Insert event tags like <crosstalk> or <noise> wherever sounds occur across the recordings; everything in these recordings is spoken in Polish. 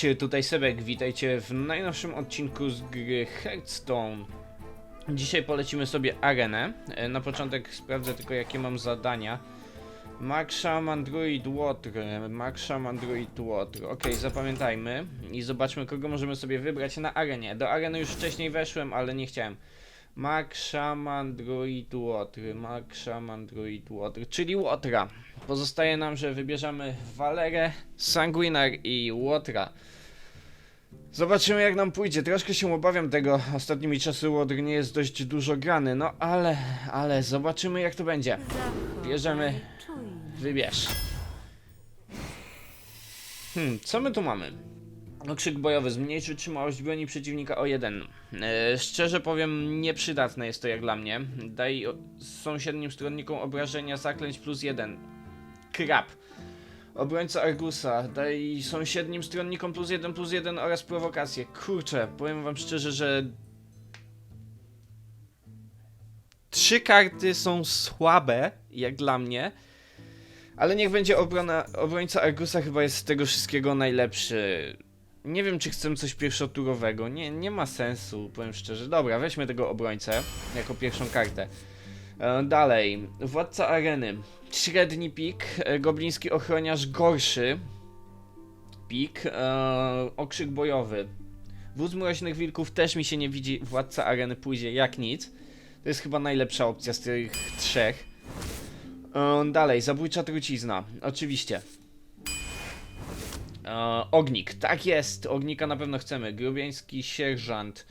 Cześć, tutaj Sebek, witajcie w najnowszym odcinku z gry Hearthstone. Dzisiaj polecimy sobie arenę. E, Na początek sprawdzę tylko jakie mam zadania. Maksha, Android, Water, Maksha, Android, Water. Ok, zapamiętajmy i zobaczmy kogo możemy sobie wybrać na arenie. Do areny już wcześniej weszłem, ale nie chciałem. Maksha, Android, Water, Maksha, Android, Water, czyli Łotra. Pozostaje nam, że wybierzemy Valerę, Sanguinar i Łotra. Zobaczymy jak nam pójdzie. Troszkę się obawiam tego. Ostatnimi czasy Łotr nie jest dość dużo grany, no ale, ale zobaczymy jak to będzie. Bierzemy, wybierz. Hmm, co my tu mamy? Okrzyk bojowy zmniejszy trzymałość broni przeciwnika o 1. E, szczerze powiem, nieprzydatne jest to jak dla mnie. Daj sąsiednim stronnikom obrażenia zaklęć plus 1. Krab. Obrońca Argusa. Daj sąsiednim stronnikom plus 1 plus 1 oraz prowokację. Kurczę, powiem wam szczerze, że. Trzy karty są słabe, jak dla mnie. Ale niech będzie obrona, obrońca Argusa chyba jest z tego wszystkiego najlepszy. Nie wiem, czy chcę coś pierwszoturowego. Nie, nie ma sensu, powiem szczerze. Dobra, weźmy tego obrońcę jako pierwszą kartę. E, dalej, władca areny. Średni pik, e, gobliński ochroniarz gorszy. Pik, e, okrzyk bojowy. Wódz mroźnych wilków też mi się nie widzi. Władca areny pójdzie jak nic. To jest chyba najlepsza opcja z tych trzech. Dalej, zabójcza trucizna. Oczywiście. E, ognik, tak jest. Ognika na pewno chcemy. Grubieński sierżant.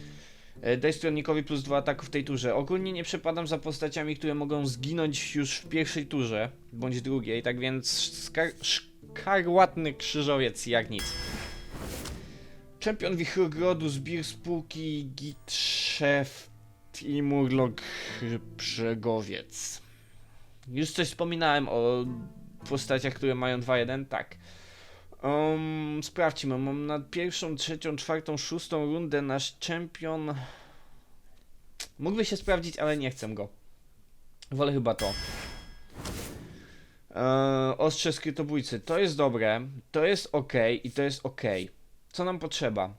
E, Daj stronnnikowi plus dwa ataku w tej turze. Ogólnie nie przepadam za postaciami, które mogą zginąć już w pierwszej turze, bądź drugiej, tak więc skar szkarłatny krzyżowiec jak nic. Czempion Wichrogrodu, zbir spółki Gitrzef i Murlok Brzegowiec. Już coś wspominałem o postaciach, które mają 2-1, tak. Sprawdźmy, mam na pierwszą, trzecią, czwartą, szóstą rundę nasz czempion. Mógłby się sprawdzić, ale nie chcę go. Wolę chyba to. Eee, ostrze skrytobójcy. To jest dobre, to jest ok i to jest ok. Co nam potrzeba?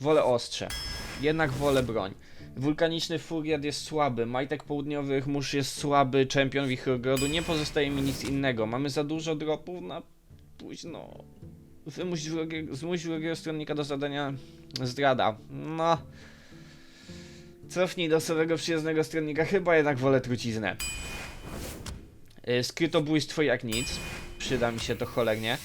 Wolę ostrze. Jednak wolę broń. Wulkaniczny Furiat jest słaby, Majtek Południowych Mórz jest słaby, Czempion Wichrogrodu, nie pozostaje mi nic innego. Mamy za dużo dropów na późno. Wymuś wrogiego, zmuś wrogiego stronnika do zadania zdrada. No. Cofnij do swojego przyjaznego stronnika, chyba jednak wolę truciznę. Yy, Skrytobójstwo jak nic. Przyda mi się to cholernie.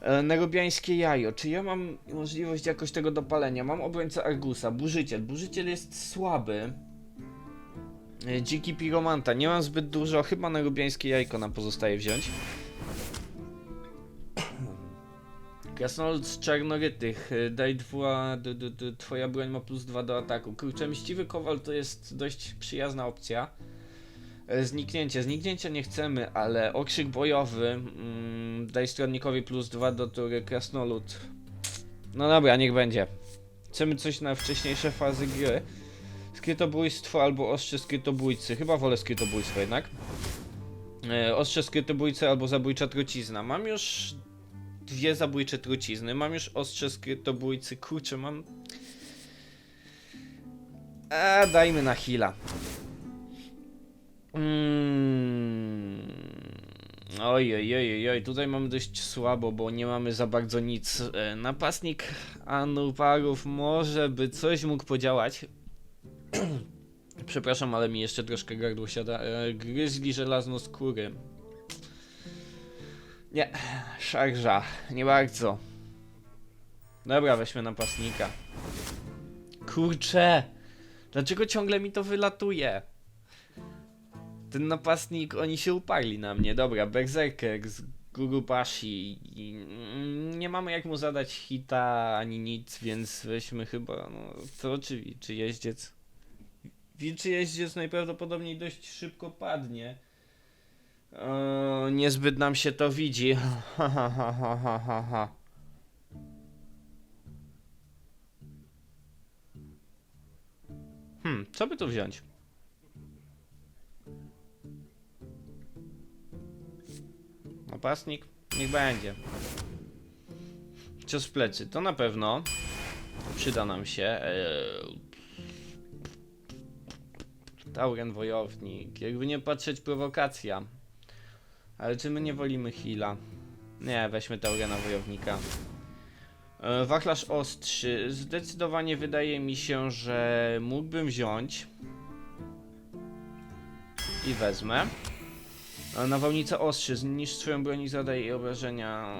E, Nerobiańskie jajo. Czy ja mam możliwość jakoś tego dopalenia? Mam obrońcę Argusa, burzyciel. Burzyciel jest słaby. E, Dziki piromanta. Nie mam zbyt dużo. Chyba nerobiańskie jajko nam pozostaje wziąć. <clears throat> Krasnolud z czarnorytych. Daj dwa. D, d, d, twoja broń ma plus dwa do ataku. Kurczę, mściwy kowal to jest dość przyjazna opcja. E, Zniknięcie. Zniknięcia nie chcemy, ale okrzyk bojowy. Mm, daj stronnikowi plus 2 do tury krasnolud. No dobra, niech będzie. Chcemy coś na wcześniejsze fazy gry. Skrytobójstwo albo ostrze skrytobójcy. Chyba wolę skrytobójstwo jednak. E, ostrze skrytobójcy albo zabójcza trucizna. Mam już dwie zabójcze trucizny. Mam już ostrze skrytobójcy. Kurczę, mam... A, dajmy na heala. Mm. Oj, oj, oj, oj, tutaj mamy dość słabo, bo nie mamy za bardzo nic. E, Napastnik Anuparów może by coś mógł podziałać. <clears throat> Przepraszam, ale mi jeszcze troszkę gardło siada. E, Gryzli żelaznoskóry. Nie, szarża, nie bardzo. Dobra, weźmy napastnika. Kurczę! Dlaczego ciągle mi to wylatuje? Ten napastnik, oni się uparli na mnie. Dobra, Berserker z Guru Pashi. I, mm, nie mamy jak mu zadać hita ani nic, więc weźmy chyba, no, to oczywiście, czy jeździec. Wilczy jeździec najprawdopodobniej dość szybko padnie. O, niezbyt nam się to widzi. <laughs> Hmm, co by tu wziąć? Napastnik? niech będzie. Cios w plecy, to na pewno przyda nam się. Eee, Tauren wojownik, jakby nie patrzeć prowokacja. Ale czy my nie wolimy heala? Nie, weźmy Taurena wojownika. E, Wachlarz ostrzy. Zdecydowanie wydaje mi się, że mógłbym wziąć i wezmę. Nawałnica ostrzy. Zniszcz swoją broń i zadaje jej obrażenia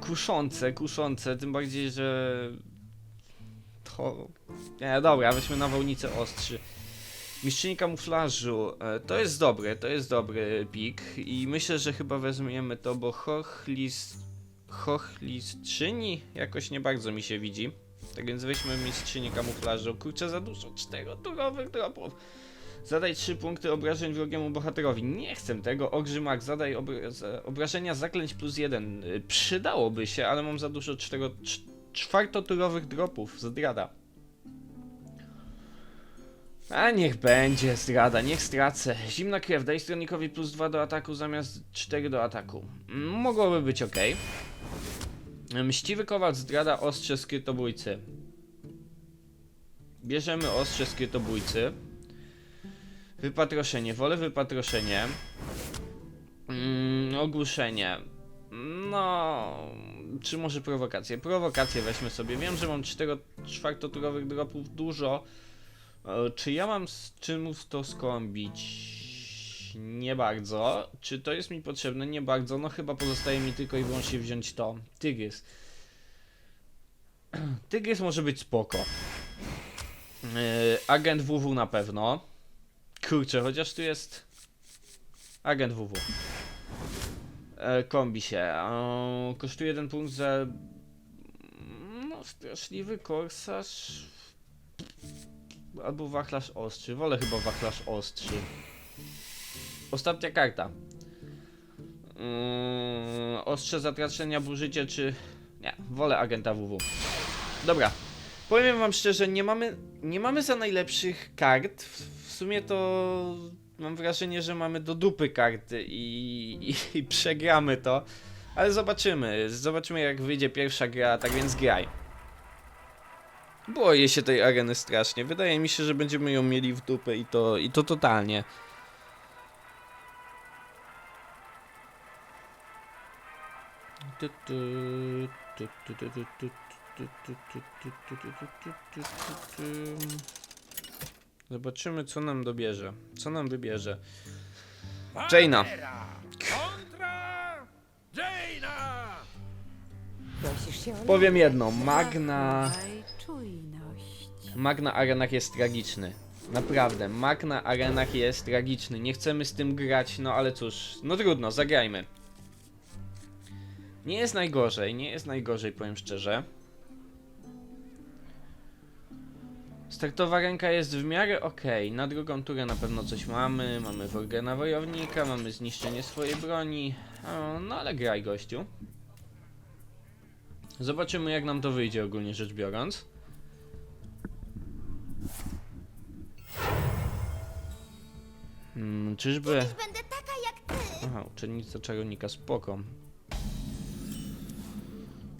kuszące, kuszące. Tym bardziej, że to... Nie, dobra, weźmy nawałnicę ostrzy. Mistrzyni kamuflażu. E, To jest dobre, to jest dobry pik. I myślę, że chyba weźmiemy to, bo Chochlis... Chochlistrzyni jakoś nie bardzo mi się widzi. Tak więc weźmy mistrzynię kamuflażu. Kurczę, za dużo czteroturowych dropów. Zadaj 3 punkty obrażeń wrogiemu bohaterowi. Nie chcę tego. Ogrzymak, zadaj obra obrażenia zaklęć plus 1. Przydałoby się, ale mam za dużo cztero, cz- czwartoturowych dropów. Zdrada. A niech będzie zdrada, niech stracę. Zimna krew, daj stronikowi plus 2 do ataku zamiast 4 do ataku. Mm, Mogłoby być ok. Mściwy kowal zdrada ostrze skrytobójcy. Bierzemy ostrze skrytobójcy. Wypatroszenie, wolę wypatroszenie. Mm, ogłuszenie. No, czy może prowokację? Prowokację weźmy sobie. Wiem, że mam 4 czwartoturowych dropów dużo. E, Czy ja mam z czym to skąbić? Nie bardzo. Czy to jest mi potrzebne? Nie bardzo. No chyba pozostaje mi tylko i wyłącznie wziąć to. Tygrys. Tygrys może być spoko. Yy, agent WW na pewno. Kurczę, chociaż tu jest agent WW. E, kombi się. E, kosztuje jeden punkt za... No, straszliwy korsarz. Albo wachlarz ostrzy. Wolę chyba wachlarz ostrzy. Ostatnia karta. Yy, ostrze zatracenia burzycie, czy... Nie, wolę agenta WW. Dobra. Powiem wam szczerze, nie mamy, nie mamy za najlepszych kart. W sumie to mam wrażenie, że mamy do dupy karty i, i, i przegramy to. Ale zobaczymy. Zobaczymy jak wyjdzie pierwsza gra, tak więc graj. Boję się tej areny strasznie. Wydaje mi się, że będziemy ją mieli w dupę i to, i to totalnie. Zobaczymy, co nam dobierze. Co nam wybierze. Jaina. Kontra Jaina! Prosisz się o Powiem jedno. Magna... Zachowaj czujność. Mag na arenach jest tragiczny. Naprawdę, mag na arenach jest tragiczny. Nie chcemy z tym grać, no ale cóż, no trudno, zagrajmy. Nie jest najgorzej, nie jest najgorzej, powiem szczerze. Startowa ręka jest w miarę ok. Na drugą turę na pewno coś mamy. Mamy Worgena Wojownika, mamy zniszczenie swojej broni. No ale graj, gościu. Zobaczymy, jak nam to wyjdzie ogólnie rzecz biorąc. Hmm, czyżby... Aha, uczennica czarownika, spoko.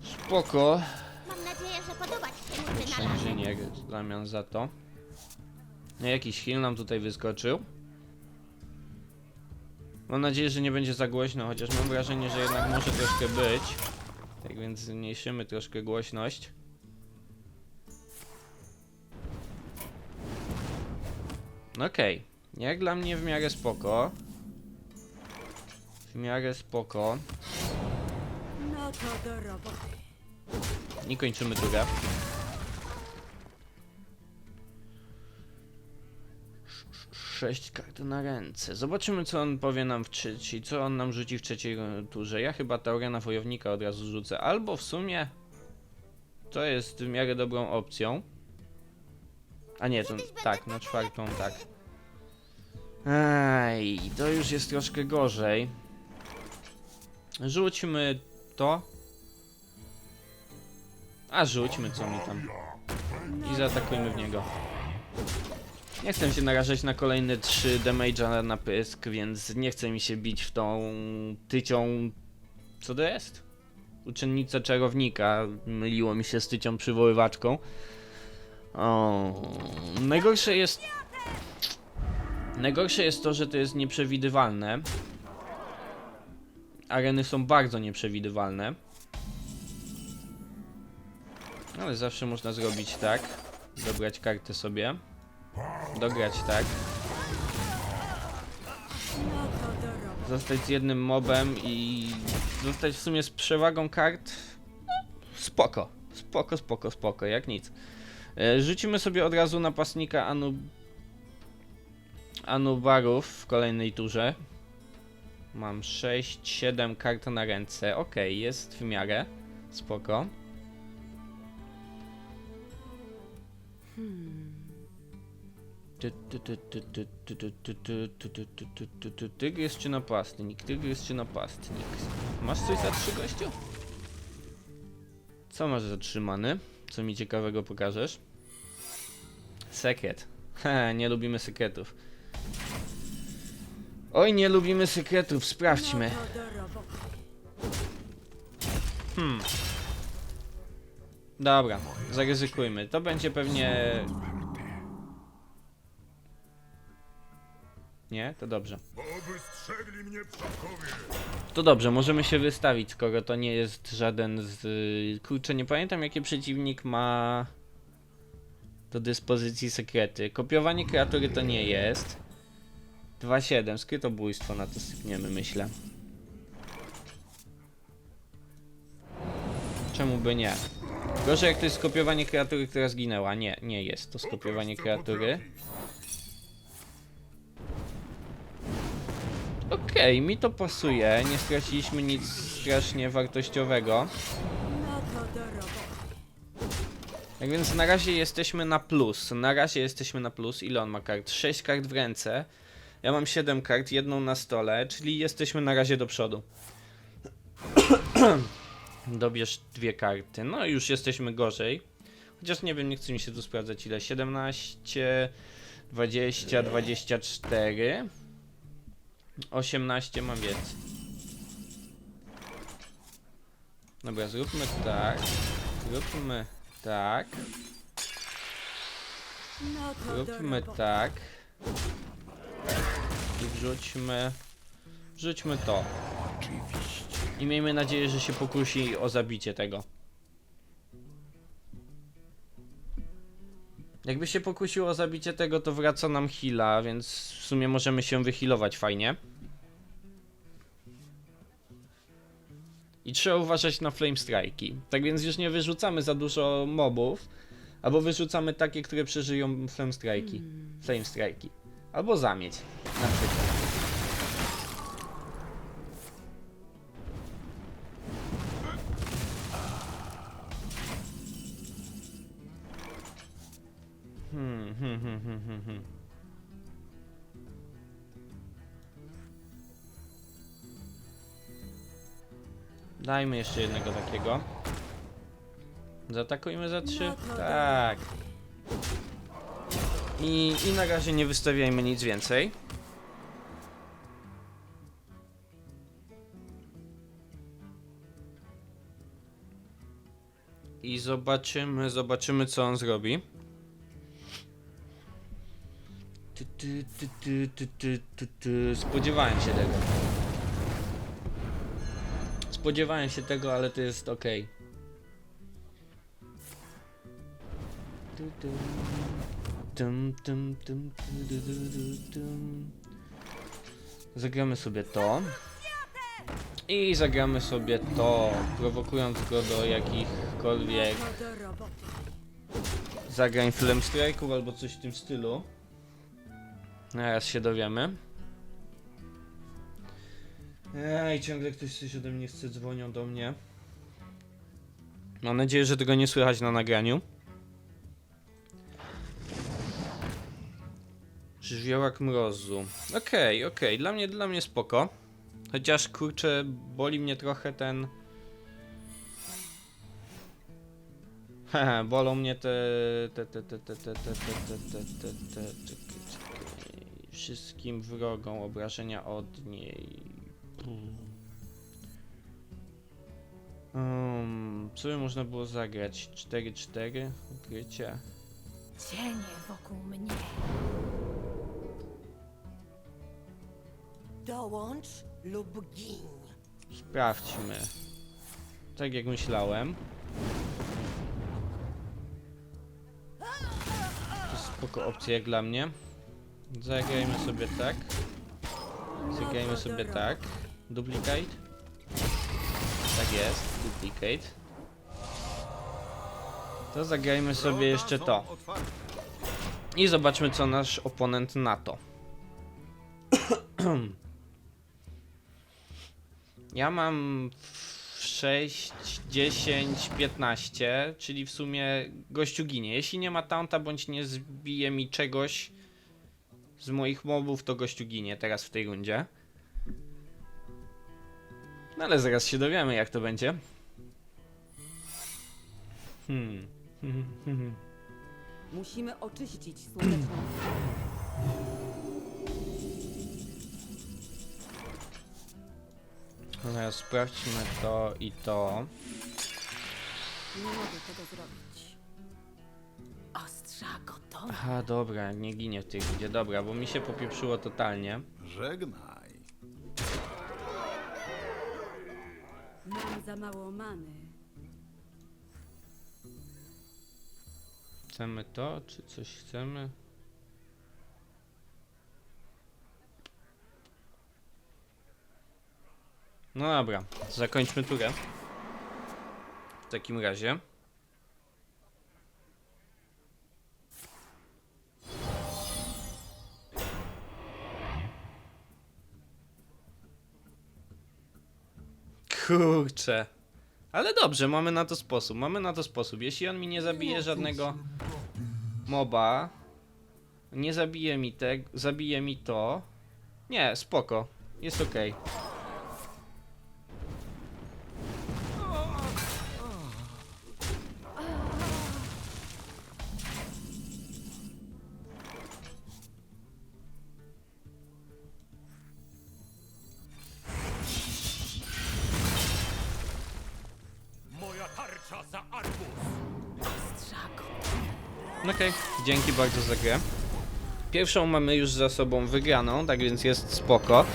Spoko. Mam nadzieję, że podoba ci Przężnienie w zamian za to. No, jakiś heal nam tutaj wyskoczył. Mam nadzieję, że nie będzie za głośno, chociaż mam wrażenie, że jednak może troszkę być. Tak więc zmniejszymy troszkę głośność. Okej, okay. jak dla mnie w miarę spoko. W miarę spoko. No to do roboty. I kończymy drugę. 6 kart tak, na ręce. Zobaczymy, co on powie nam w trzeciej, co on nam rzuci w trzeciej turze. Ja chyba Taurana Wojownika od razu rzucę, albo w sumie to jest w miarę dobrą opcją. A nie, to tak, na czwartą tak. Ej, to już jest troszkę gorzej. Rzućmy to. A rzućmy co mi tam. I zaatakujmy w niego. Nie chcę się narażać na kolejne 3 damage'a na pysk, więc nie chcę mi się bić w tą tycią Co to jest? Uczennica czarownika. Myliło mi się z tycią przywoływaczką. O, najgorsze jest. Najgorsze jest to, że to jest nieprzewidywalne. Areny są bardzo nieprzewidywalne. Ale zawsze można zrobić tak. Dobrać kartę sobie. Dograć tak. Zostać z jednym mobem i zostać w sumie z przewagą kart. Spoko. Spoko, spoko, spoko, jak nic. E, Rzucimy sobie od razu napastnika Anu... Anubarów w kolejnej turze. Mam 6-7 kart na ręce. Ok, jest w miarę. Spoko. Ty- Tygrys czy napastnik? Tygrys czy napastnik? Masz coś za trzy gościu? Co masz zatrzymany? Co mi ciekawego pokażesz? Sekret. He, nie lubimy sekretów. Oj, nie lubimy sekretów, sprawdźmy. No. Hmm. Dobra, zaryzykujmy. To będzie pewnie... Nie? To dobrze. To dobrze, możemy się wystawić, skoro to nie jest żaden z... Kurczę, nie pamiętam jaki przeciwnik ma do dyspozycji sekrety. Kopiowanie kreatury to nie jest. 2-7, skrytobójstwo na to sypniemy, myślę. Czemu by nie? Gorzej jak to jest skopiowanie kreatury, która zginęła. Nie, nie jest to skopiowanie kreatury. Okej, mi to pasuje. Nie straciliśmy nic strasznie wartościowego. Tak więc na razie jesteśmy na plus. Na razie jesteśmy na plus. Ile on ma kart? 6 kart w ręce. Ja mam 7 kart, jedną na stole, czyli jesteśmy na razie do przodu. <clears throat> Dobierz dwie karty. No już jesteśmy gorzej. Chociaż nie wiem, nie chce mi się tu sprawdzać ile. 17, 20, 24. 18 mam więcej. Dobra, zróbmy tak. Zróbmy tak. Zróbmy tak. I wrzućmy. Wrzućmy to. I miejmy nadzieję, że się pokusi o zabicie tego. Jakby się pokusiło o zabicie tego, to wraca nam heala, więc w sumie możemy się wyhealować fajnie. I trzeba uważać na flame strike'i. Tak więc już nie wyrzucamy za dużo mobów, albo wyrzucamy takie, które przeżyją flame strike'i. Flame strike'i. Albo zamieć. Na przykład. Dajmy jeszcze jednego takiego. Zaatakujmy za trzy? Tak. I, I na razie nie wystawiajmy nic więcej. I zobaczymy, zobaczymy co on zrobi. Spodziewałem się tego. Spodziewałem się tego, ale to jest ok. Zagramy sobie to. I zagramy sobie to, prowokując go do jakichkolwiek zagrań film strike'ów albo coś w tym stylu. Zaraz się dowiemy. Ej, ciągle ktoś coś ode mnie chce, dzwonią do mnie. Mam nadzieję, że tego nie słychać na nagraniu. Żywiołak mrozu. Okej, okej, dla mnie, dla mnie spoko. Chociaż kurczę, boli mnie trochę ten... Haha, bolą mnie te... te, te, te, te, te, te, te, te, te, te, te, czekaj. Wszystkim wrogom obrażenia od niej. Co by można było zagrać? 4-4? Ukrycie. Cienie wokół mnie. Dołącz lub gin. Sprawdźmy. Tak jak myślałem. To jest spoko opcja jak dla mnie. Zagrajmy sobie tak. Zagrajmy sobie tak. Duplicate. Tak jest, duplicate. To zagrajmy sobie jeszcze to. I zobaczmy co nasz oponent na to. <clears throat> Ja mam 6, 10, 15, czyli w sumie gościu ginie. Jeśli nie ma taunta bądź nie zbije mi czegoś z moich mobów, to gościu ginie teraz w tej rundzie. No ale zaraz się dowiemy jak to będzie. Hmm. <laughs> Musimy oczyścić słoneczną Dobra, sprawdźmy to i to. Nie mogę tego zrobić. Ostrza gotowe. Aha, dobra, nie ginie w tej rundzie. Dobra, bo mi się popieprzyło totalnie. Żegnaj. Mam za mało many. Chcemy to, czy coś chcemy? No dobra, zakończmy turę. W takim razie. Kurczę. Ale dobrze, mamy na to sposób, mamy na to sposób. Jeśli on mi nie zabije żadnego moba, nie zabije mi tego, zabije mi to. Nie, spoko, jest okej. Moja bardzo za grę. Pierwszą mamy już za sobą wygraną, tak więc jest spoko.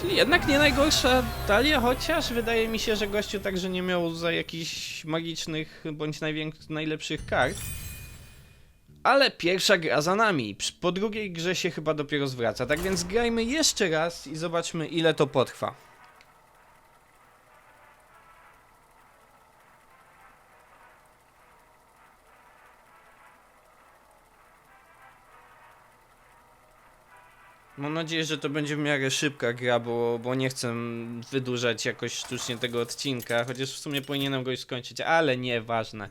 Czyli jednak nie najgorsza talia, chociaż wydaje mi się, że gościu także nie miał za jakichś magicznych bądź najlepszych kart. Ale pierwsza gra za nami. Po drugiej grze się chyba dopiero zwraca. Tak więc grajmy jeszcze raz i zobaczmy ile to potrwa. Mam nadzieję, że to będzie w miarę szybka gra, bo, bo nie chcę wydłużać jakoś sztucznie tego odcinka, chociaż w sumie powinienem go już skończyć, ale nieważne.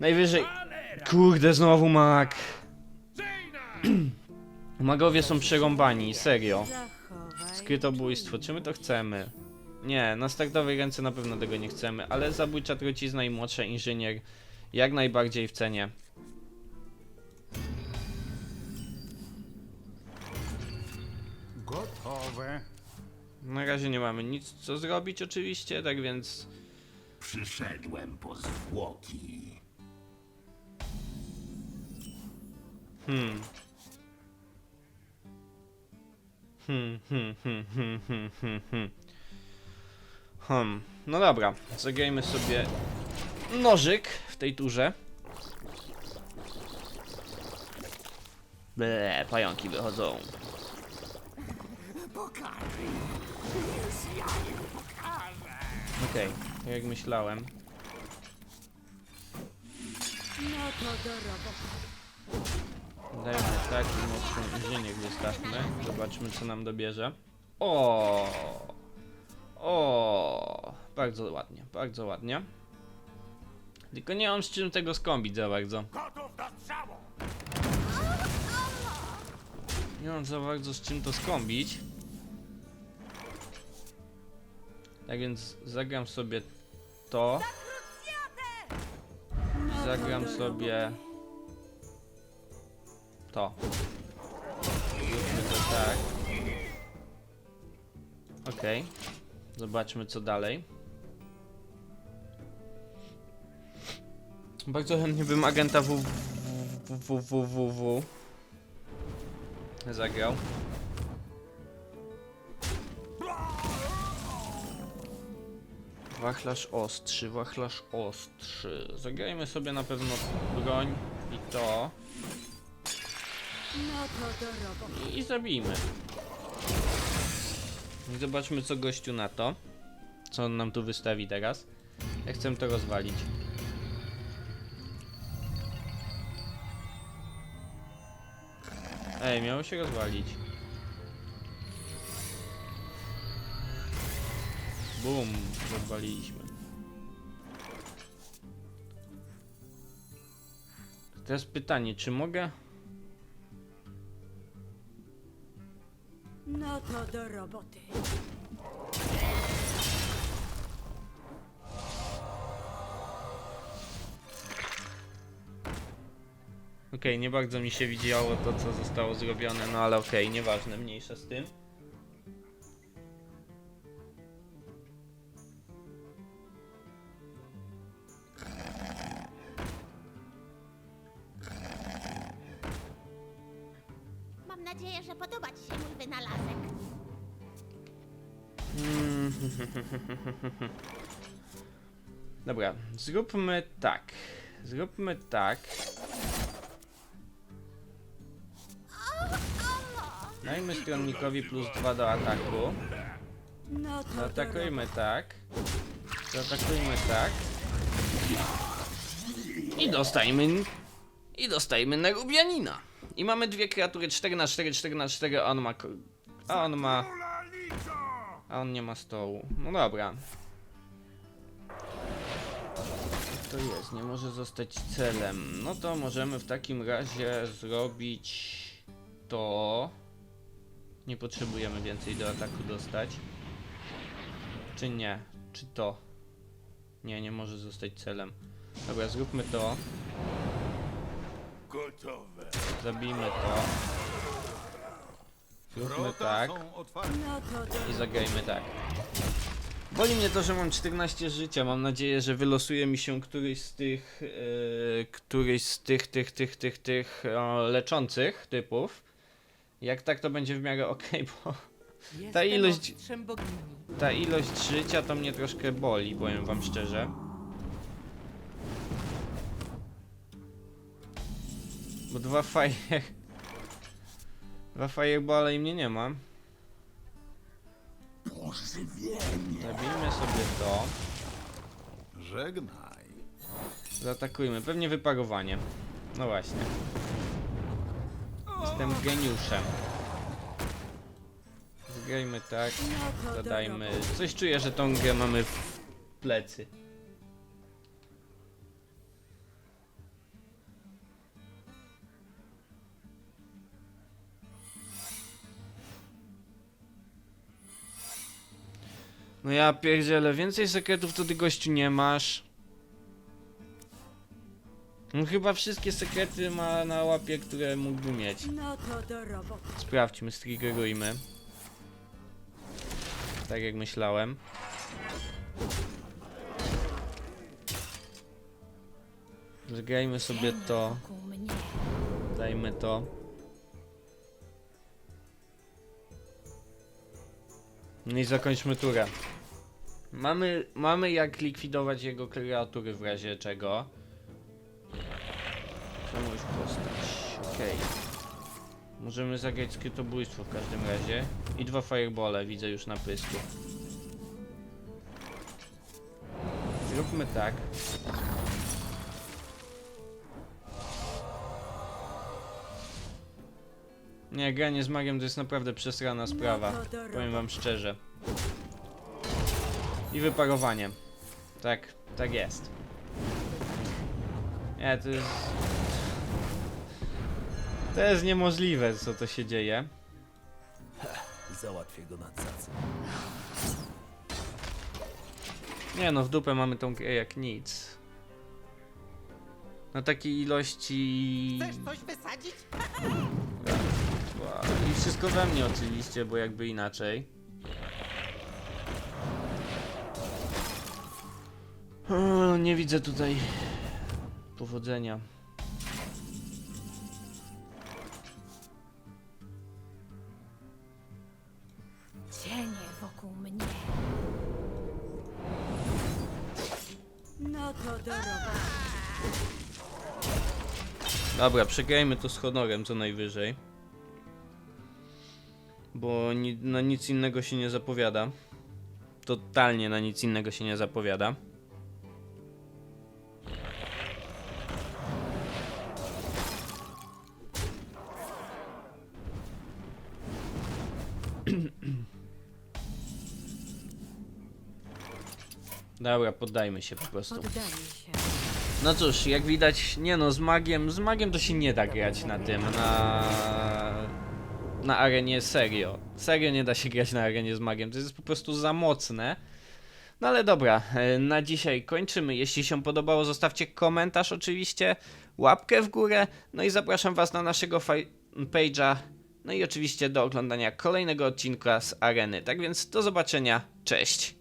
Najwyżej... Kurde, znowu mag. <clears throat> Magowie są przerąbani, serio. Skrytobójstwo, czy my to chcemy? Nie, na startowej ręce na pewno tego nie chcemy, ale zabójcza trucizna i młodsza inżynier jak najbardziej w cenie. Gotowe. Na razie nie mamy nic co zrobić oczywiście, tak więc Przyszedłem po zwłoki. Hmm. Hmm, hmm, hmm, hmm, hmm, hmm, hmm. Hmm. No dobra, zagrajmy sobie nożyk w tej turze. Ble, pająki wychodzą. Okej, tak jak myślałem. No to do roboty. Dajmy tak i mocną inżynier wystawmy. Zobaczmy co nam dobierze. O, o, bardzo ładnie, bardzo ładnie. Tylko nie mam z czym tego skąpić za bardzo. Nie mam za bardzo z czym to skąpić. Tak więc zagram sobie to. Zagram sobie to. Zróbmy to tak. Okej. Zobaczmy co dalej. Bardzo chętnie bym agenta www zagrał. Wachlarz ostrzy, wachlarz ostrzy. Zagrajmy sobie na pewno broń i to. No to do roboty. I zabijmy. I zobaczmy co gościu na to. Co on nam tu wystawi teraz. Ja chcę to rozwalić. Ej, miało się rozwalić. Bum, rozwaliliśmy. Teraz pytanie, czy mogę? No to do roboty. Okej, nie bardzo mi się widziało to, co zostało zrobione, no ale okej, nieważne, mniejsza z tym. Nadzieję, że podoba ci się mój wynalazek. <laughs> Dobra, zróbmy tak. Zróbmy tak. Dajmy stronnikowi plus 2 do ataku. No to Zaatakujmy tak. Zaatakujmy tak. I dostajmy. I dostajmy Nerubianina. I mamy dwie kreatury 4 na 4 4 na 4 a on ma. A on ma. A on nie ma stołu. No dobra. To jest, nie może zostać celem. No to możemy w takim razie zrobić to. Nie potrzebujemy więcej do ataku dostać. Czy nie? Czy to? Nie, nie może zostać celem. Dobra, zróbmy to. Gotowe. Zabijmy to. Zróbmy tak. No to do I zagrajmy tak. Boli mnie to, że mam 14 życia. Mam nadzieję, że wylosuje mi się któryś z tych, yy, któryś z tych, tych, tych, tych, tych o, leczących typów. Jak tak, to będzie w miarę <laughs> ok, bo Jestem ilość- ta ilość życia to mnie troszkę boli, powiem wam szczerze. Bo dwa fire... Dwa fireballa i mnie nie ma. Zabijmy sobie to. Żegnaj. Zaatakujmy. Pewnie wyparowanie. No właśnie. Jestem geniuszem. Zgrajmy tak. Roboty. Coś czuję, że tą grę mamy w plecy. No ja pierdzielę, więcej sekretów to ty gościu nie masz. No chyba wszystkie sekrety ma na łapie, które mógłby mieć. No to do roboty. Sprawdźmy, striggerujmy. Tak jak myślałem. Zagrajmy sobie to. Dajmy to. No i zakończmy turę. Mamy, mamy jak likwidować jego kreatury w razie czego. Już postać? Okej. Możemy zagrać skrytobójstwo w każdym razie. I dwa firebole widzę już na pysku. Zróbmy tak. Nie, granie z magiem to jest naprawdę przesrana sprawa. Powiem wam szczerze. I wyparowanie. Tak, tak jest. Nie, to jest... To jest niemożliwe, co to się dzieje. Załatwię go na cacy. Nie no, w dupę mamy tą grę jak nic. Na takiej ilości... Chcesz coś wysadzić? I wszystko we mnie oczywiście, bo jakby inaczej. O, nie widzę tutaj Powodzenia. Cienie wokół mnie. No to do roboty. Dobra, przegrajmy to z honorem co najwyżej. Bo ni na nic innego się nie zapowiada. Totalnie na nic innego się nie zapowiada. Dobra, poddajmy się po prostu. Się. No cóż, jak widać, nie no, z magiem, z magiem to się nie da grać na tym, na... Na arenie serio. Serio nie da się grać na arenie z magiem, to jest po prostu za mocne. No ale dobra, e, na dzisiaj kończymy. Jeśli się podobało, zostawcie komentarz oczywiście, łapkę w górę, no i zapraszam was na naszego page'a, no i oczywiście do oglądania kolejnego odcinka z areny. Tak więc do zobaczenia, cześć!